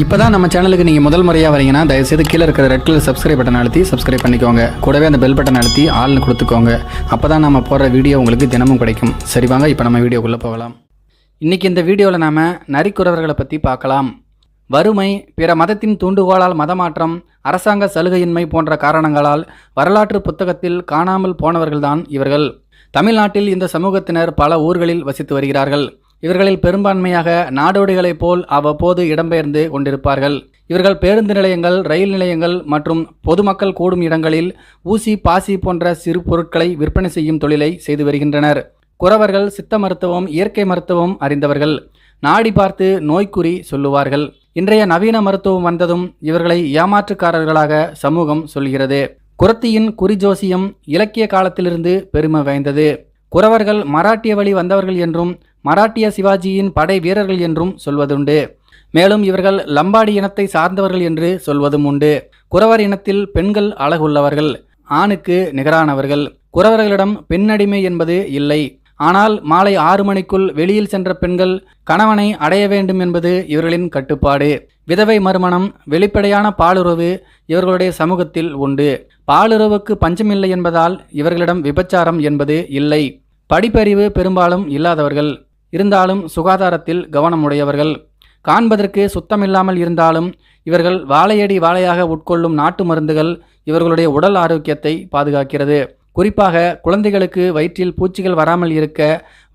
இப்போ தான் நம்ம சேனலுக்கு நீங்கள் முதல் முறையாக வரீங்கன்னா தயவுசெய்து கீழே இருக்கிற ரெட் கலர் சப்ஸ்கிரைப் பட்டன் அழுத்தி சப்ஸ்கிரைப் பண்ணிக்கோங்க. கூடவே அந்த பெல் பட்டன் அழுத்தி ஆள்னு கொடுத்துக்கோங்க. அப்போ தான் நம்ம போடுற வீடியோ உங்களுக்கு தினமும் கிடைக்கும். சரி வாங்க இப்போ நம்ம வீடியோக்குள்ளே போகலாம். இன்றைக்கி இந்த வீடியோவில் நாம் நரிக்குறவர்களை பற்றி பார்க்கலாம். வறுமை பிற மதத்தின் தூண்டுகோலால் மதமாற்றம் அரசாங்க சலுகையின்மை போன்ற காரணங்களால் வரலாற்று புத்தகத்தில் காணாமல் போனவர்கள்தான் இவர்கள். தமிழ்நாட்டில் இந்த சமூகத்தினர் பல ஊர்களில் வசித்து வருகிறார்கள். இவர்களில் பெரும்பான்மையாக நாடோடிகளைப் போல் அவ்வப்போது இடம்பெயர்ந்து கொண்டிருப்பார்கள். இவர்கள் பேருந்து நிலையங்கள் ரயில் நிலையங்கள் மற்றும் பொதுமக்கள் கூடும் இடங்களில் ஊசி பாசி போன்ற சிறு பொருட்களை விற்பனை செய்யும் தொழிலை செய்து வருகின்றனர். குறவர்கள் சித்த மருத்துவம் இயற்கை மருத்துவம் அறிந்தவர்கள் நாடி பார்த்து நோய்க்குறி சொல்லுவார்கள். இன்றைய நவீன மருத்துவம் வந்ததும் இவர்களை ஏமாற்றுக்காரர்களாக சமூகம் சொல்கிறது. குரத்தியின் குறிஜோசியம் இலக்கிய காலத்திலிருந்து பெருமை வாய்ந்தது. குறவர்கள் மராட்டிய வழி வந்தவர்கள் என்றும் மராட்டிய சிவாஜியின் படை வீரர்கள் என்றும் சொல்வதுண்டு. மேலும் இவர்கள் லம்பாடி இனத்தை சார்ந்தவர்கள் என்று சொல்வதும் உண்டு. குறவர் இனத்தில் பெண்கள் அழகுள்ளவர்கள் ஆணுக்கு நிகரானவர்கள். குறவர்களிடம் பெண்ணடிமை என்பது இல்லை. ஆனால் மாலை ஆறு மணிக்குள் வெளியில் சென்ற பெண்கள் கணவனை அடைய வேண்டும் என்பது இவர்களின் கட்டுப்பாடு. விதவை மறுமணம் வெளிப்படையான பாலுறவு இவர்களுடைய சமூகத்தில் உண்டு. பாலுறவுக்கு பஞ்சமில்லை என்பதால் இவர்களிடம் விபச்சாரம் என்பது இல்லை. படிப்பறிவு பெரும்பாலும் இல்லாதவர்கள் இருந்தாலும் சுகாதாரத்தில் கவனமுடையவர்கள். காண்பதற்கு சுத்தமில்லாமல் இருந்தாலும் இவர்கள் வாழையடி வாழையாக உட்கொள்ளும் நாட்டு மருந்துகள் இவர்களுடைய உடல் ஆரோக்கியத்தை பாதுகாக்கிறது. குறிப்பாக குழந்தைகளுக்கு வயிற்றில் பூச்சிகள் வராமல் இருக்க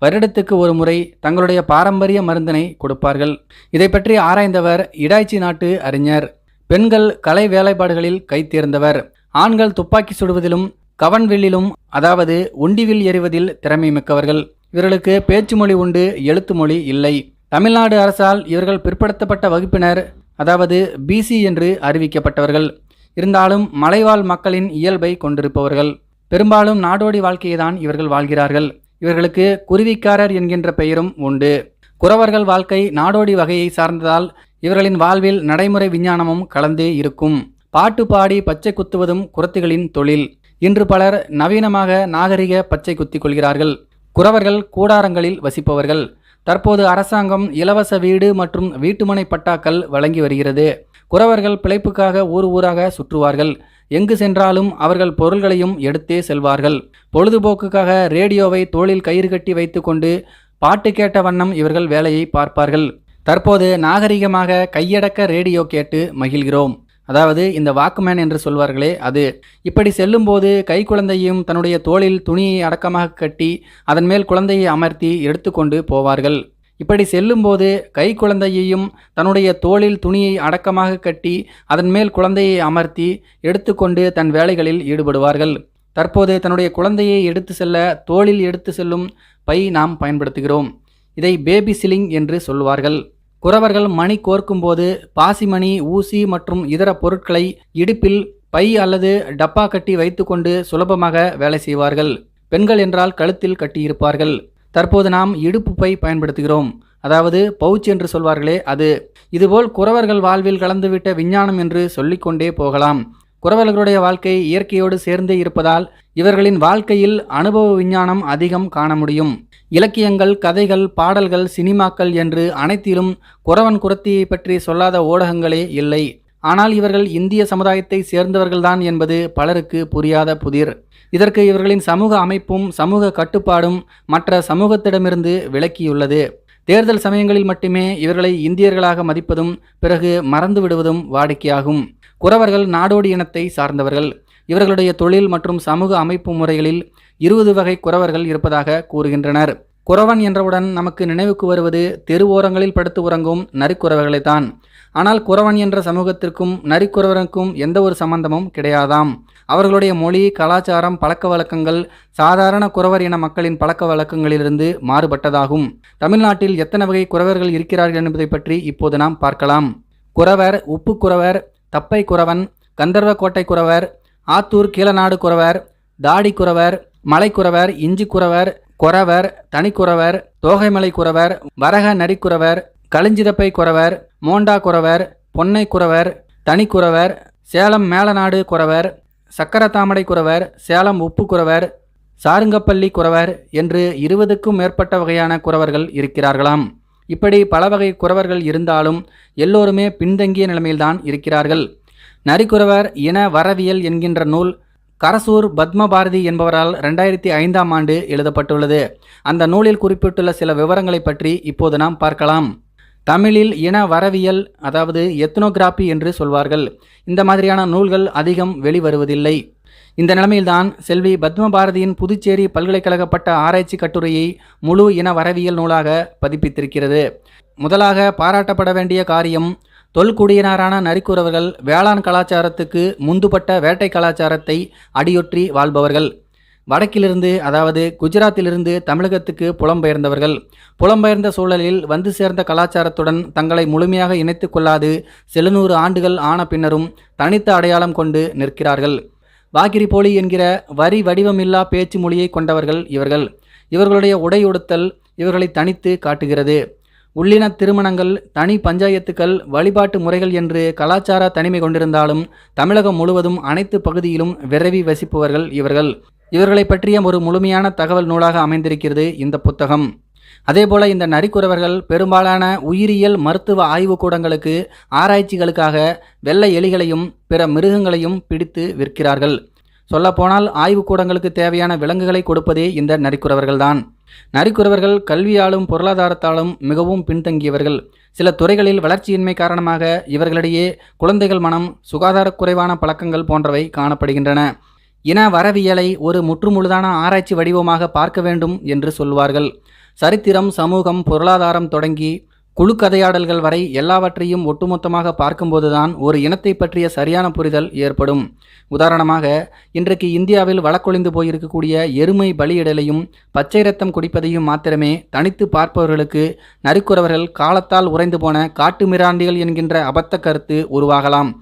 வருடத்துக்கு ஒரு முறை தங்களுடைய பாரம்பரிய மருந்தினை கொடுப்பார்கள். இதை பற்றி ஆராய்ந்தவர் இடாய்ச்சி நாட்டு அறிஞர். பெண்கள் கலை வேலைப்பாடுகளில் கைத்தேர்ந்தவர் ஆண்கள் துப்பாக்கி சுடுவதிலும் கவன்வில்லிலும் அதாவது உண்டிவில் எறிவதில் திறமை மிக்கவர்கள். இவர்களுக்கு பேச்சு மொழி உண்டு எழுத்து மொழி இல்லை. தமிழ்நாடு அரசால் இவர்கள் பிற்படுத்தப்பட்ட வகுப்பினர் அதாவது பிசி என்று அறிவிக்கப்பட்டவர்கள். இருந்தாலும் மலைவாழ் மக்களின் இயல்பை கொண்டிருப்பவர்கள். பெரும்பாலும் நாடோடி வாழ்க்கையை தான் இவர்கள் வாழ்கிறார்கள். இவர்களுக்கு குருவிக்காரர் என்கின்ற பெயரும் உண்டு. குறவர்கள் வாழ்க்கை நாடோடி வகையை சார்ந்ததால் இவர்களின் வாழ்வில் நடைமுறை விஞ்ஞானமும் கலந்தே இருக்கும். பாட்டு பாடி பச்சை குத்துவதும் குரத்துகளின் தொழில். இன்று பலர் நவீனமாக நாகரிக பச்சை குத்திக் கொள்கிறார்கள். குறவர்கள் கூடாரங்களில் வசிப்பவர்கள். தற்போது அரசாங்கம் இலவச வீடு மற்றும் வீட்டுமனை பட்டாக்கள் வழங்கி வருகிறது. குறவர்கள் பிழைப்புக்காக ஊர் ஊராக சுற்றுவார்கள். எங்கு சென்றாலும் அவர்கள் பொருள்களையும் எடுத்தே செல்வார்கள். பொழுதுபோக்குக்காக ரேடியோவை தோளில் கயிறு கட்டி வைத்துக்கொண்டு பாட்டு கேட்ட வண்ணம் இவர்கள் வேலையை பார்ப்பார்கள். தற்போது நாகரிகமாக கையடக்க ரேடியோ கேட்டு மகிழ்கிறோம். அதாவது இந்த வாக்குமேன் என்று சொல்வார்களே அது இப்படி செல்லும்போது கை குழந்தையும் தன்னுடைய தோளில் துணியை அடக்கமாக கட்டி அதன் மேல் குழந்தையை அமர்த்தி எடுத்துக்கொண்டு போவார்கள். இப்படி செல்லும்போது கை குழந்தையையும் தன்னுடைய தோளில் துணியை அடக்கமாக கட்டி அதன் மேல் குழந்தையை அமர்த்தி எடுத்துக்கொண்டு தன் வேலைகளில் ஈடுபடுவார்கள். தற்போது தன்னுடைய குழந்தையை எடுத்து செல்ல தோளில் எடுத்து செல்லும் பை நாம் பயன்படுத்துகிறோம். இதை பேபி சிலிங் என்று சொல்வார்கள். குறவர்கள் மணி கோர்க்கும்போது பாசிமணி ஊசி மற்றும் இதர பொருட்களை இடுப்பில் பை அல்லது டப்பா கட்டி வைத்துக்கொண்டு சுலபமாக வேலை செய்வார்கள். பெண்கள் என்றால் கழுத்தில் கட்டியிருப்பார்கள். தற்போது நாம் இடுப்பு பை பயன்படுத்துகிறோம். அதாவது பவுச் என்று சொல்வார்களே அது. இதுபோல் குறவர்கள் வாழ்வில் கலந்துவிட்ட விஞ்ஞானம் என்று சொல்லிக்கொண்டே போகலாம். குறவர்களுடைய வாழ்க்கை இயற்கையோடு சேர்ந்தே இருப்பதால் இவர்களின் வாழ்க்கையில் அனுபவ விஞ்ஞானம் அதிகம் காண முடியும். இலக்கியங்கள் கதைகள் பாடல்கள் சினிமாக்கள் என்று அனைத்திலும் குறவன் குரத்தியை பற்றி சொல்லாத ஊடகங்களே இல்லை. ஆனால் இவர்கள் இந்திய சமுதாயத்தை சேர்ந்தவர்கள்தான் என்பது பலருக்கு புரியாத புதிர். இதற்கு இவர்களின் சமூக அமைப்பும் சமூக கட்டுப்பாடும் மற்ற சமூகத்திடமிருந்து விலக்கியுள்ளது. தேர்தல் சமயங்களில் மட்டுமே இவர்களை இந்தியர்களாக மதிப்பதும் பிறகு மறந்து விடுவதும் வாடிக்கையாகும். குறவர்கள் நாடோடி இனத்தை சார்ந்தவர்கள். இவர்களுடைய தொழில் மற்றும் சமூக அமைப்பு முறைகளில் இருபது வகை குறவர்கள் இருப்பதாக கூறுகின்றனர். குறவன் என்றவுடன் நமக்கு நினைவுக்கு வருவது தெருவோரங்களில் படுத்து உறங்கும் நரிக்குறவர்களைத்தான் ஆனால் குறவன் என்ற சமூகத்திற்கும் நரிக்குறவருக்கும் எந்த ஒரு சம்பந்தமும் கிடையாதாம். அவர்களுடைய மொழி கலாச்சாரம் பழக்க வழக்கங்கள் சாதாரண குறவர் இன மக்களின் பழக்க வழக்கங்களிலிருந்து மாறுபட்டதாகும். தமிழ்நாட்டில் எத்தனை வகை குறவர்கள் இருக்கிறார்கள் என்பதை பற்றி இப்போது நாம் பார்க்கலாம். குறவர் உப்பு குறவர் தப்பை குறவன் கந்தர்வ கோட்டை குறவர் ஆத்தூர் கீழநாடு குறவர் தாடி குறவர் மலைக்குறவர் இஞ்சி குறவர் குறவர் தனிக்குறவர் தோகைமலை குறவர் வரக நரிக்குறவர் களிஞ்சிதப்பை குறவர் மோண்டா குறவர் பொன்னை குறவர் தனிக்குறவர் சேலம் மேலநாடு குறவர் சக்கரத்தாமடை குறவர் சேலம் உப்பு குறவர் சாருங்கப்பள்ளி குறவர் என்று இருபதுக்கும் மேற்பட்ட வகையான குறவர்கள் இருக்கிறார்களாம். இப்படி பல வகை குறவர்கள் இருந்தாலும் எல்லோருமே பின்தங்கிய நிலைமையில்தான் இருக்கிறார்கள். நரிக்குறவர் இன வரவியல் என்கின்ற நூல் கரசூர் பத்மபாரதி என்பவரால் ரெண்டாயிரத்தி ஐந்தாம் ஆண்டு எழுதப்பட்டுள்ளது. அந்த நூலில் குறிப்பிட்டுள்ள சில விவரங்களை பற்றி இப்போது நாம் பார்க்கலாம். தமிழில் இன வரவியல் அதாவது எத்னோகிராபி என்று சொல்வார்கள். இந்த மாதிரியான நூல்கள் அதிகம் வெளிவருவதில்லை. இந்த நிலைமையில்தான் செல்வி பத்மபாரதியின் புதுச்சேரி பல்கலைக்கழகப்பட்ட ஆராய்ச்சி கட்டுரையை முழு இன வரவியல் நூலாக பதிப்பித்திருக்கிறது. முதலாக பாராட்டப்பட வேண்டிய காரியம் தொல்குடியினரான நரிக்குறவர்கள் வேளாண் கலாச்சாரத்துக்கு முந்துபட்ட வேட்டை கலாச்சாரத்தை அடியொற்றி வாழ்பவர்கள். வடக்கிலிருந்து அதாவது குஜராத்திலிருந்து தமிழகத்துக்கு புலம்பெயர்ந்தவர்கள். புலம்பெயர்ந்த சூழலில் வந்து சேர்ந்த கலாச்சாரத்துடன் தங்களை முழுமையாக இணைத்து கொள்ளாது சில நூறு ஆண்டுகள் ஆன பின்னரும் தனித்த அடையாளம் கொண்டு நிற்கிறார்கள். வாகிரி போலி என்கிற வரி வடிவமில்லா பேச்சு மொழியை கொண்டவர்கள் இவர்கள். இவர்களுடைய உடை உடுத்தல் இவர்களை தனித்து காட்டுகிறது. உள்ளின திருமணங்கள் தனி பஞ்சாயத்துக்கள் வழிபாட்டு முறைகள் என்று கலாச்சார தனிமை கொண்டிருந்தாலும் தமிழகம் முழுவதும் அனைத்து பகுதியிலும் விரவி வசிப்பவர்கள் இவர்கள். இவர்களை பற்றிய ஒரு முழுமையான தகவல் நூலாக அமைந்திருக்கிறது இந்த புத்தகம். அதேபோல இந்த நரிக்குறவர்கள் பெரும்பாலான உயிரியல் மருத்துவ ஆய்வுக்கூடங்களுக்கு ஆராய்ச்சிகளுக்காக வெள்ளை எலிகளையும் பிற மிருகங்களையும் பிடித்து விற்கிறார்கள். சொல்லப்போனால் ஆய்வுக்கூடங்களுக்கு தேவையான விலங்குகளை கொடுப்பதே இந்த நரிக்குறவர்கள்தான். நரிக்குறவர்கள் கல்வியாலும் பொருளாதாரத்தாலும் மிகவும் பின்தங்கியவர்கள். சில துறைகளில் வளர்ச்சியின்மை காரணமாக இவர்களிடையே குழந்தைகள் மனம் சுகாதாரக் குறைவான பழக்கங்கள் போன்றவை காணப்படுகின்றன. இன வரவியலை ஒரு முற்றுமுழுதான ஆராய்ச்சி வடிவமாக பார்க்க வேண்டும் என்று சொல்வார்கள். சரித்திரம் சமூகம் பொருளாதாரம் தொடங்கி குழு கதையாடல்கள் வரை எல்லாவற்றையும் ஒட்டுமொத்தமாக பார்க்கும்போதுதான் ஒரு இனத்தை பற்றிய சரியான புரிதல் ஏற்படும். உதாரணமாக இன்றைக்கு இந்தியாவில் வழக்கொழிந்து போயிருக்கக்கூடிய எருமை பலியிடலையும் பச்சை ரத்தம் குடிப்பதையும் மாத்திரமே தனித்து பார்ப்பவர்களுக்கு நரிக்குறவர்கள் காலத்தால் உறைந்து போன காட்டு மிராண்டிகள் என்கின்ற அபத்த கருத்து உருவாகலாம்.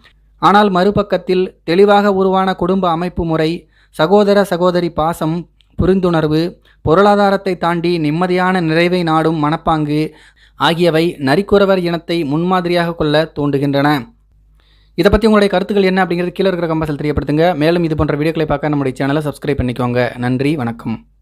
ஆனால் மறுபக்கத்தில் தெளிவாக உருவான குடும்ப அமைப்பு முறை சகோதர சகோதரி பாசம் புரிந்துணர்வு பொருளாதாரத்தை தாண்டி நிம்மதியான நிறைவை நாடும் மனப்பாங்கு ஆகியவை நரிக்குறவர் இனத்தை முன்மாதிரியாக கொள்ள தூண்டுகின்றன. இதை பற்றி உங்களுடைய கருத்துக்கள் என்ன அப்படிங்கிறது கீழே இருக்கிற கம்பசல் தெரியப்படுத்துங்க. மேலும் இது போன்ற வீடியோக்களை பார்க்க நம்முடைய சேனலை சப்ஸ்கிரைப் பண்ணிக்கோங்க. நன்றி வணக்கம்.